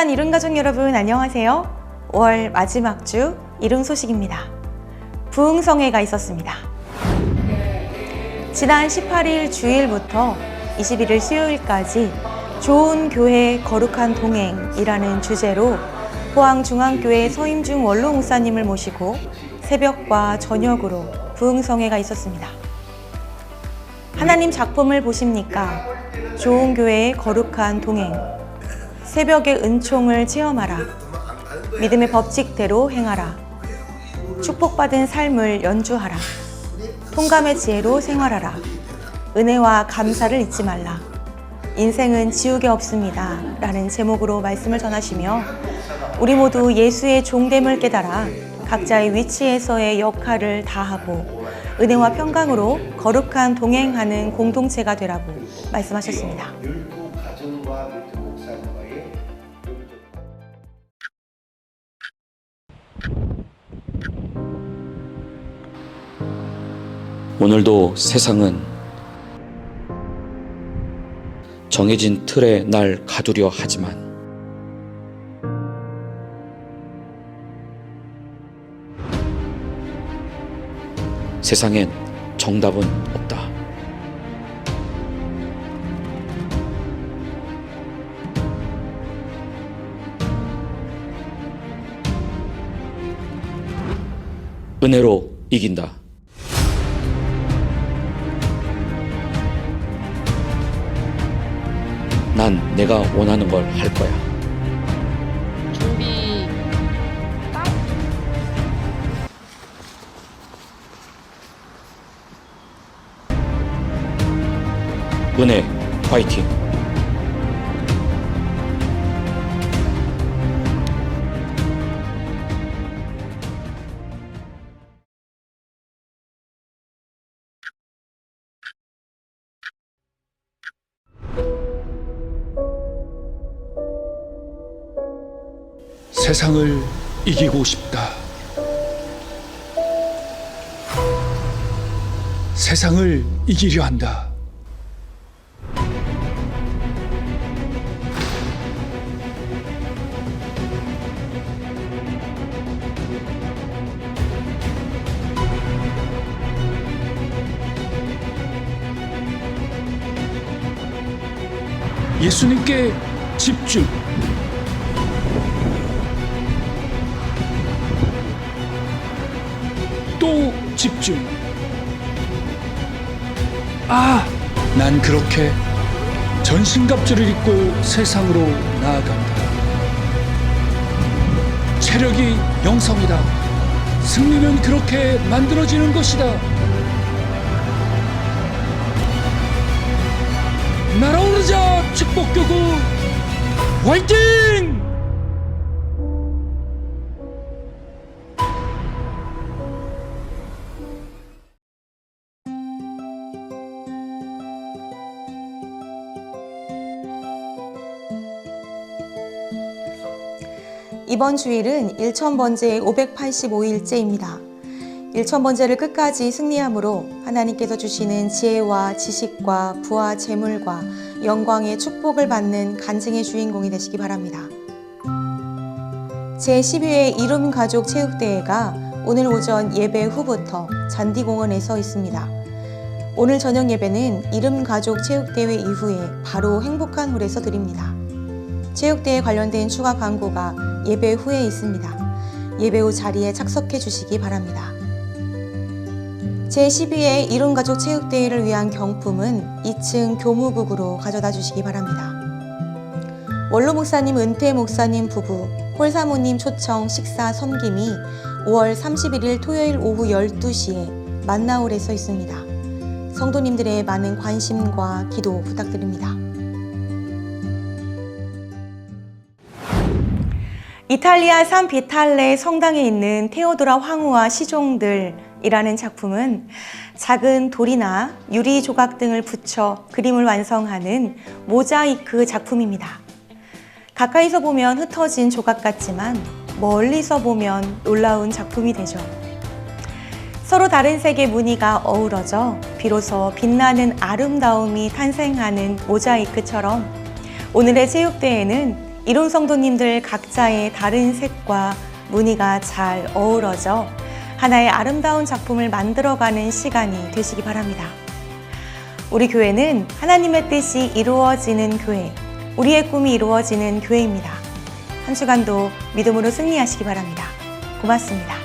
이룬가족 여러분 안녕하세요. 5월 마지막 주 이룬 소식입니다. 부흥성회가 있었습니다. 지난 18일 주일부터 21일 수요일까지 좋은 교회 거룩한 동행이라는 주제로 포항중앙교회 서임중 원로 목사님을 모시고 새벽과 저녁으로 부흥성회가 있었습니다. 하나님 작품을 보십니까? 좋은 교회의 거룩한 동행, 새벽의 은총을 체험하라. 믿음의 법칙대로 행하라. 축복받은 삶을 연주하라. 통감의 지혜로 생활하라. 은혜와 감사를 잊지 말라. 인생은 지우개 없습니다. 라는 제목으로 말씀을 전하시며 우리 모두 예수의 종됨을 깨달아 각자의 위치에서의 역할을 다하고 은혜와 평강으로 거룩한 동행하는 공동체가 되라고 말씀하셨습니다. 오늘도 세상은 정해진 틀에 날 가두려 하지만 세상엔 정답은 없다. 은혜로 이긴다. 난 내가 원하는 걸 할 거야. 준비 은혜, 화이팅! 세상을 이기고 싶다. 세상을 이기려 한다. 예수님께 집중. 또 집중. 아, 난 그렇게 전신갑주를 입고 세상으로 나아간다. 체력이 영성이다. 승리는 그렇게 만들어지는 것이다. 날아오르자 축복교구 화이팅! 이번 주일은 1000번째 585일째입니다. 1000번째를 끝까지 승리함으로 하나님께서 주시는 지혜와 지식과 부와 재물과 영광의 축복을 받는 간증의 주인공이 되시기 바랍니다. 제12회 이룸 가족 체육대회가 오늘 오전 예배 후부터 잔디공원에서 있습니다. 오늘 저녁 예배는 이름 가족 체육대회 이후에 바로 행복한 홀에서 드립니다. 체육대회 관련된 추가 광고가 예배 후에 있습니다. 예배 후 자리에 착석해 주시기 바랍니다. 제12회 이룬가족 체육대회를 위한 경품은 2층 교무국으로 가져다 주시기 바랍니다. 원로 목사님, 은퇴 목사님 부부, 홀사모님 초청 식사 섬김이 5월 31일 토요일 오후 12시에 만나홀에서 있습니다. 성도님들의 많은 관심과 기도 부탁드립니다. 이탈리아 산 비탈레 성당에 있는 테오도라 황후와 시종들이라는 작품은 작은 돌이나 유리 조각 등을 붙여 그림을 완성하는 모자이크 작품입니다. 가까이서 보면 흩어진 조각 같지만 멀리서 보면 놀라운 작품이 되죠. 서로 다른 색의 무늬가 어우러져 비로소 빛나는 아름다움이 탄생하는 모자이크처럼 오늘의 체육대회는 이론 성도님들 각자의 다른 색과 무늬가 잘 어우러져 하나의 아름다운 작품을 만들어가는 시간이 되시기 바랍니다. 우리 교회는 하나님의 뜻이 이루어지는 교회, 우리의 꿈이 이루어지는 교회입니다. 한 주간도 믿음으로 승리하시기 바랍니다. 고맙습니다.